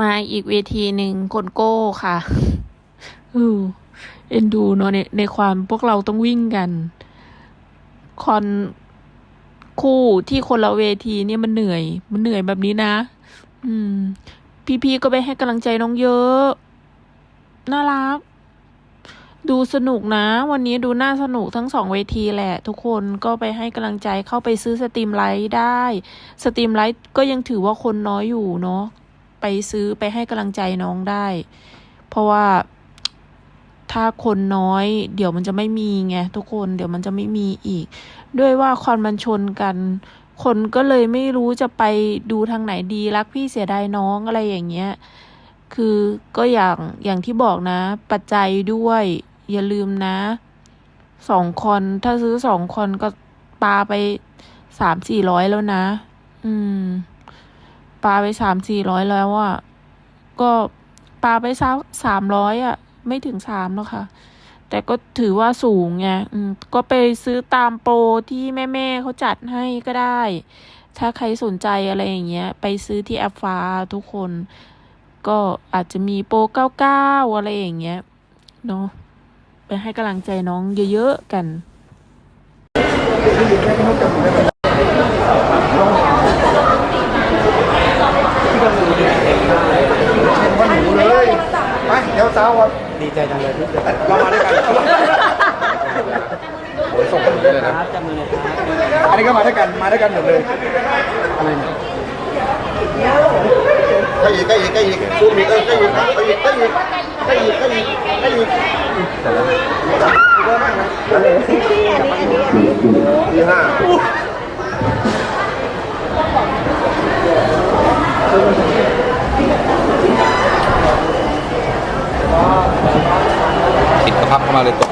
มาอีกเวทีหนึ่งคนโก้ค่ะเออเอ็นดูเนาะในในความพวกเราต้องวิ่งกัน คอนคู่ที่คนละเวทีเนี่ยมันเหนื่อย มันเหนื่อยแบบนี้นะ อืม พี่ๆก็ไปให้กำลังใจน้องเยอะ น่ารัก ดูสนุกนะ วันนี้ดูน่าสนุกทั้งสองเวทีแหละ ทุกคนก็ไปให้กำลังใจเข้าไปซื้อสตรีมไลท์ได้ สตรีมไลท์ก็ยังถือว่าคนน้อยอยู่เนาะ ไปซื้อไปให้กำลังใจน้องได้ เพราะว่าถ้าคนน้อย เดี๋ยวมันจะไม่มีไงทุกคนเดี๋ยวมันจะไม่มีอีก ด้วยว่าคอนมันชนกัน คนก็เลยไม่รู้จะไปดูทางไหนดีรักพี่เสียดายน้องอะไรอย่างเงี้ยคือก็อย่างอย่างที่บอกนะ ปัจจัยด้วย อย่าลืมนะสองคอนถ้าซื้อสองคอนก็ปาไปสามสี่ร้อยแล้วนะ อืม ปลาไปสามสี่ร้อยแล้วอะ่ะ ก็ปลาไปสักสามร้อยอะ ไม่ถึงสามแล้วค่ะ แต่ก็ถือว่าสูงไงก็ไปซื้อตามโปรที่แม่ๆเขาจัดให้ก็ได้ ถ้าใครสนใจอะไรอย่างเงี้ย ไปซื้อที่แอปฟ้าทุกคน ก็อาจจะมีโปรเก้าเก้าอะไรอย่างเงี้ยเนาะไปให้กำลังใจน้องเยอะๆกัน วันหนูเลยไปเดี๋ยวเช้าวันดีใจจังเลยที่เจอเรามาด้วยกันโอ้ยส่งกันเลยนะครับจับมือเลยครับอันนี้ก็มาด้วยกันมาด้วยกันหมดเลยอะไรเนี่ยก็อีกก็อีกก็อีกซูมอีกเออก็อีกก็อีกก็อีกก็อีกก็อีกก็อีกทีห้า ปิดกระพับเข้ามาเลยกด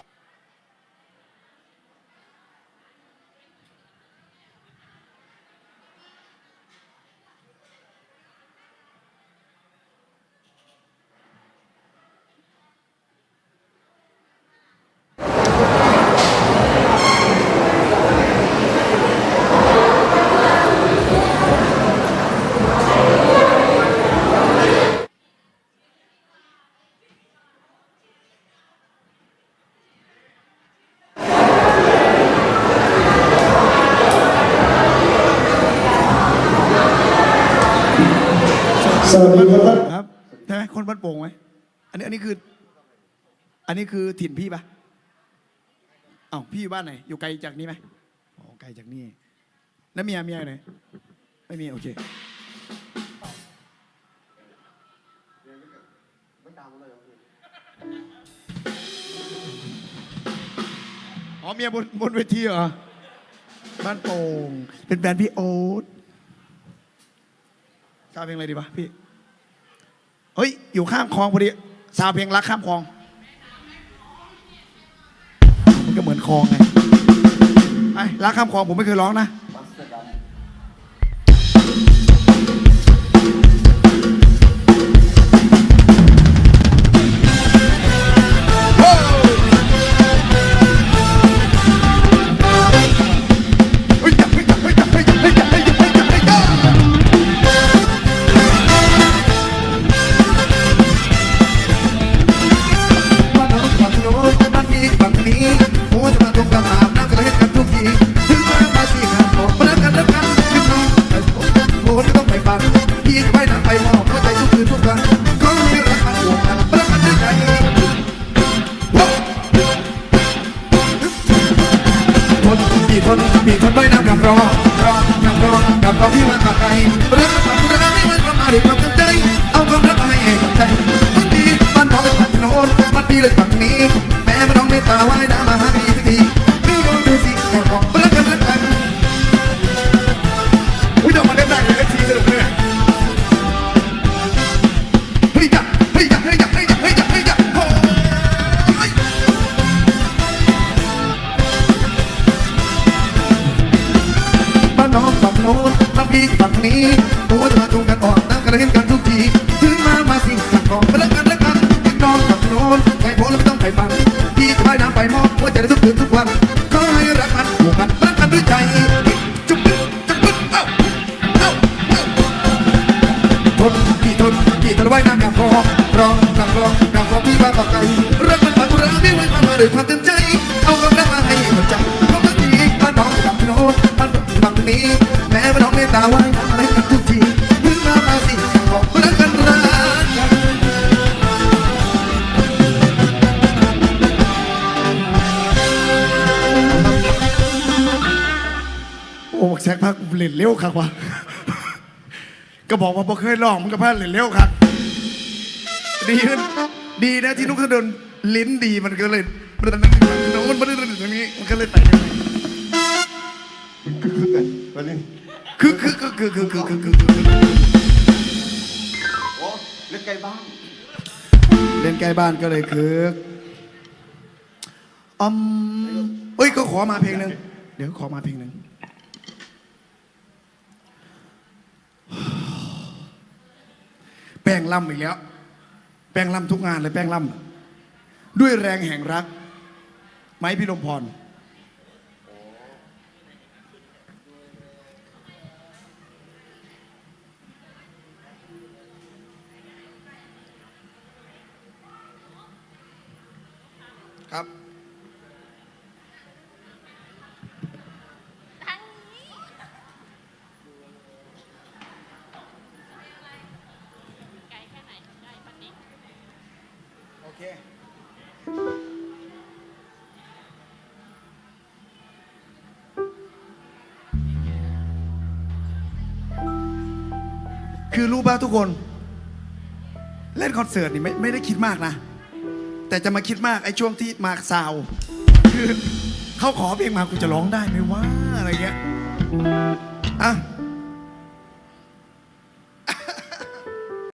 สวัสดีครับครับใช่ไหมคนบ้านโป่งไหมอันนี้อันนี้คือ อันนี้คือถิ่นพี่ปะเอ้าพี่อยู่บ้านไหน อยู่ไกลจากนี้ไหมอ๋อไกลจากนี่แล้วเมียเมียอยู่ไหนไม่มีโอเคอ๋อเมียบนบนเวทีเหรอบ้านโป่งเป็นแบรนด์พี่โอ๊ตซาเพลงอะไรดีวะพี่ เฮ้ย อยู่ข้ามคลองพอดีสาวเพลงรักข้ามคลอง มันก็เหมือนคลองไงไอ้รักข้ามคลองผมไม่เคยร้องนะ ผมโอ้ไม่ต้องไปฟังพี่จะไปนั่งไปมองเข้าใจทุกคืนทุกวันเขาให้รักกันห่วงกันรักกันด้วยใจทนพี่ทนพี่ทนด้วยน้ำกับรอรอกับรอกับรอพี่มากับใครรักกับรักไม่มันก็มาด้วยความตั้งใจเอาความรักมาให้กับใจมันดีบ้านน้องฝั่งโน้นบ้านพี่เลยฝั่งนี้แม่มาน้องเมตตาไว้นะมาหาพี่สักทีดูลองดูสิแค่บอ พี่ฝั่งนี้ตัวจะมาตรงกันออกน้ำกันเห็นกันทุกทีถึงมามาสิสั่งของมาแล้วกันแล้วกันพี่น้องฝั่งโน้นไก่โพลไม่ต้องไปฟังพี่จะไปน้ำไปมองว่าจะได้ทุกคืนทุกวันขอให้รักกันผูกกันรักกันด้วยใจจุ๊บจุ๊บจุ๊บเอ้าเอ้าเอ้าทนพี่ทนพี่ทนอร้องกับร้องกับร้องพี่ว่าปากไก่รักมันมากุราไม่ไว้ความมาด้วยความเต็มใจเอาความรักมาให้หัวใจ นี้ แม้ว่าน้องเมตตาไว้อะไรกันทุกทีถึงมามาสิบอกรักกันรักกันโอ้แซกพักเล่นเร็วครับวะก็บอกว่าบ่เคยลองมันก็พลาดเล่นเร็วครับดีขึ้นดีนะที่นุกเขาเดินลิ้นดีมันก็เลยมันมันมันมันอย่างนี้มันก็เลยแต่ง วันนี้คือคือคือคือคือคือคือคือคือโอ้เล่นไกลบ้างเล่นใกล้บ้านก็เลยคืออืมเอ้ยก็ขอมาเพลงหนึ่งเดี๋ยวขอมาเพลงหนึ่งแป้งล่ำอีกแล้ว แป้งล่ำทุกงานเลยแป้งล่ำด้วยแรงแห่งรัก ไม้พิรมพร ครับโอเค คือรู้ป่ะทุกคน เล่นคอนเสิร์ตนี่ไม่ไม่ได้คิดมากนะ แต่จะมาคิดมากไอ้ช่วงที่มาซาวคือเขาขอเพลงมากูจะร้องได้ไหมว่าอะไรเงี้ยอะ